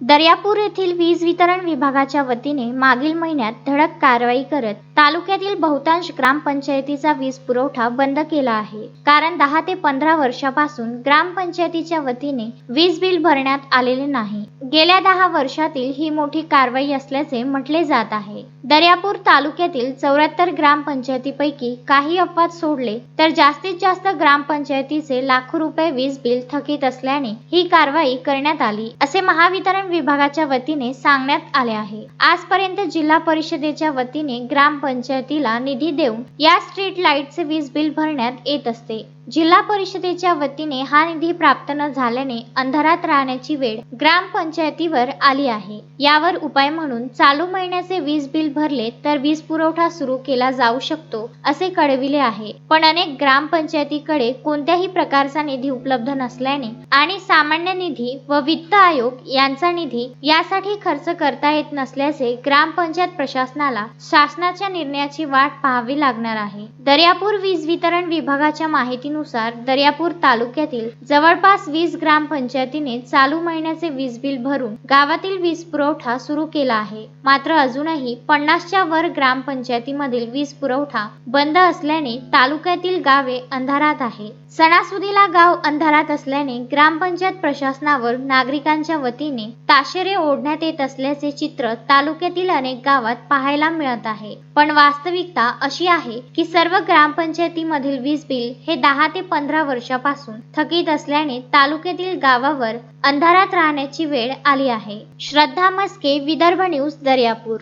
दर्यापूर येथील वीज वितरण विभागाच्या वतीने मागील महिन्यात धडक कारवाई करत तालुक्यातील बहुतांश ग्रामपंचायतीचा वीज पुरवठा बंद केला आहे. कारण दहा ते पंधरा वर्षापासून ग्रामपंचायतीच्या वतीने वीज बिल भरण्यात आलेले नाही. गेल्या दहा वर्षातील ही मोठी कारवाई असल्याचे म्हटले जात आहे. दर्यापूर तालुक्यातील चौऱ्याहत्तर ग्रामपंचायतीपैकी काही अपवाद सोडले तर जास्तीत जास्त ग्रामपंचायतीचे लाखो रुपये वीज बिल थकीत असल्याने ही कारवाई करण्यात आली असे महावितरण विभागाच्या वतीने सांगण्यात आले आहे. आजपर्यंत जिल्हा परिषदेच्या वतीने ग्रामपंचायतीला निधी देऊन या स्ट्रीट लाईटचे वीज बिल भरण्यात येत असते. जिल्हा परिषदेच्या वतीने हा निधी प्राप्त न झाल्याने अंधारात राहण्याची वेळ ग्रामपंचायतीवर आली आहे. यावर उपाय म्हणून चालू महिन्याचे वीज बिल भरले तर वीज पुरवठा सुरू केला जाऊ शकतो असे कळविले आहे. पण अनेक ग्रामपंचायतीकडे कोणत्याही प्रकारचा निधी उपलब्ध नसल्याने आणि सामान्य निधी व वित्त आयोग यांचा निधी यासाठी खर्च करता येत नसल्याचे ग्रामपंचायत प्रशासनाला शासनाच्या निर्णयाची वाट पाहावी लागणार आहे. दर्यापूर वीज वितरण विभागाच्या माहितीनुसार दर्यापूर तालुक्यातील जवळपास वीस ग्रामपंचायतीने चालू महिन्याचे वीज बिल भरून गावातील वीज पुरवठा सुरू केला आहे. मात्र अजूनही पन्नासच्या वर ग्रामपंचायतीमधील वीज पुरवठा बंद असल्याने तालुक्यातील गावे अंधारात आहे. सणासुदीला गाव अंधारात असल्याने ग्रामपंचायत प्रशासनावर नागरिकांच्या वतीने ताशेरे ओढण्यात येत असल्याचे चित्र तालुक्यातील अनेक गावात पाहायला मिळत आहे. पण वास्तविकता अशी आहे की सर्व ग्रामपंचायतीमधील वीज बिल हे दहा ते पंधरा वर्षापासून थकीत असल्याने तालुक्यातील गावावर अंधारात राहण्याची वेळ आली आहे. श्रद्धा मस्के विदर्भ न्यूज दर्यापूर.